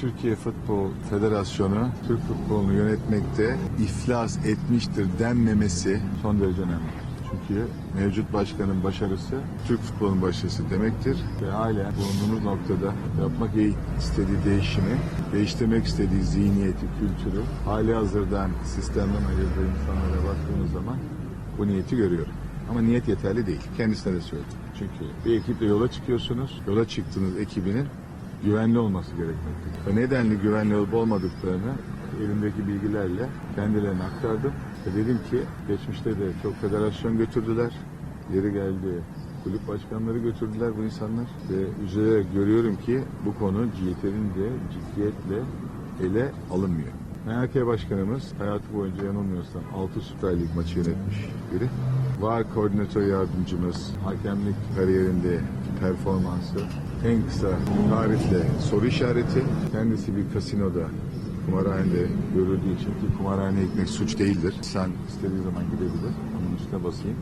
Türkiye Futbol Federasyonu Türk futbolunu yönetmekte iflas etmiştir denmemesi son derece önemli. Çünkü mevcut başkanın başarısı Türk futbolunun başarısı demektir ve hala bulunduğumuz noktada yapmak istediği değişimi, değiştirmek istediği zihniyeti, kültürü hali hazırdan sistemden ayırdığı insanlara baktığımız zaman bu niyeti görüyorum. Ama niyet yeterli değil. Kendisine de söyledim. Çünkü bir ekiple yola çıkıyorsunuz. Yola çıktığınız ekibinin güvenli olması gerekmektedir. Ve nedenli güvenli olup olmadıklarını elimdeki bilgilerle kendilerine aktardım. Ve dedim ki geçmişte de çok federasyon götürdüler. Yeri geldi kulüp başkanları götürdüler bu insanlar. Ve üzülerek görüyorum ki bu konu yeterince ciddiyetle ele alınmıyor. MHK Başkanımız hayatı boyunca yanılmıyorsam 6 Süper Lig maçı yönetmiş biri. VAR koordinatör yardımcımız, hakemlik kariyerinde performansı en kısa tarihte soru işareti. Kendisi bir kasinoda kumarhanede görüldüğü için ki kumarhaneye gitmek suç değildir. Sen istediği zaman gidebilir. Onun üstüne basayım.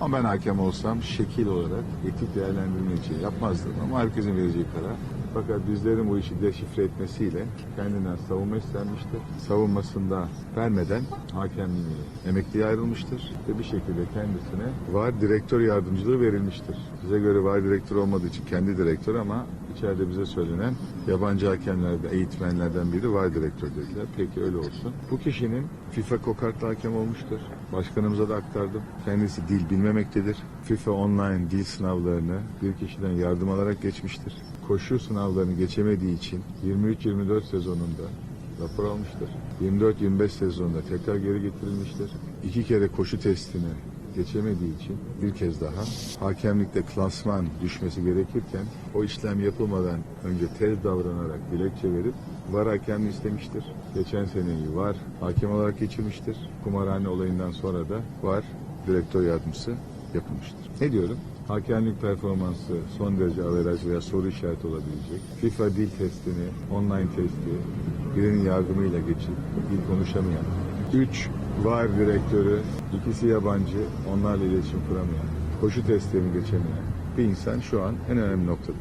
Ama ben hakem olsam şekil olarak etik değerlendirme yapmazdım. Ama herkesin vereceği karar. Fakat bizlerin bu işi deşifre etmesiyle kendinden savunma istenmiştir. Savunmasında vermeden hakemliğini emekliye ayrılmıştır. Ve bir şekilde kendisine var direktör yardımcılığı verilmiştir. Size göre var direktör olmadığı için kendi direktör ama içeride bize söylenen yabancı hakemlerden, eğitmenlerden biri var direktör dediler. Peki öyle olsun. Bu kişinin FIFA kokartlı hakem olmuştur. Başkanımıza da aktardım. Kendisi dil bilmemektedir. FIFA online dil sınavlarını bir kişiden yardım alarak geçmiştir. Koşu sınavlarını geçemediği için 23-24 sezonunda rapor almıştır. 24-25 sezonunda tekrar geri getirilmiştir. İki kere koşu testini geçemediği için bir kez daha hakemlikte klasman düşmesi gerekirken o işlem yapılmadan önce tez davranarak dilekçe verip var hakemliği istemiştir. Geçen seneyi var hakem olarak geçirmiştir. Kumarhane olayından sonra da var direktör yardımcısı yapılmıştır. Ne diyorum? Hakemlik performansı son derece averaj veya soru işareti olabilecek. FIFA dil testini, online testi birinin yardımıyla geçip dil konuşamayan. Üç VAR direktörü, ikisi yabancı, onlarla iletişim kuramayan, koşu testlerini geçemeyen bir insan şu an en önemli noktada.